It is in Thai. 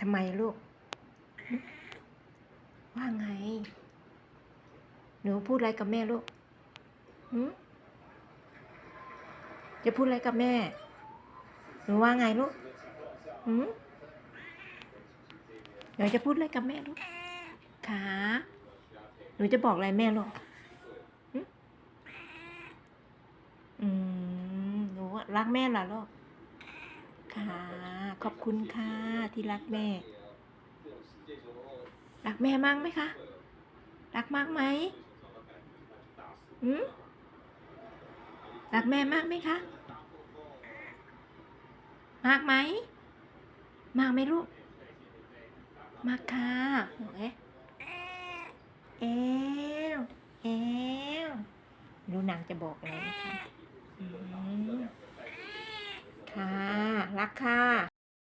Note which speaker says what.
Speaker 1: ทำไมลูก ว่าไง หนูพูดอะไรกับแม่ลูกหืมจะพูดอะไรกับแม่ หนูว่าไงลูกหืมหนูจะพูดอะไรกับแม่ลูกขาหนูจะบอกอะไรแม่ลูกหึอืม หนูรักแม่เหรอลูก ค่ะ ขอบคุณค่ะที่รักแม่ รักแม่มากไหมคะ รักมากไหมหืมรักแม่มากไหมคะ มากไหม มากไหมลูก มากค่ะโอ้ยเอวเอวดูหนังจะบอกอะไรนะคะอืมค่ะ รักค่ะ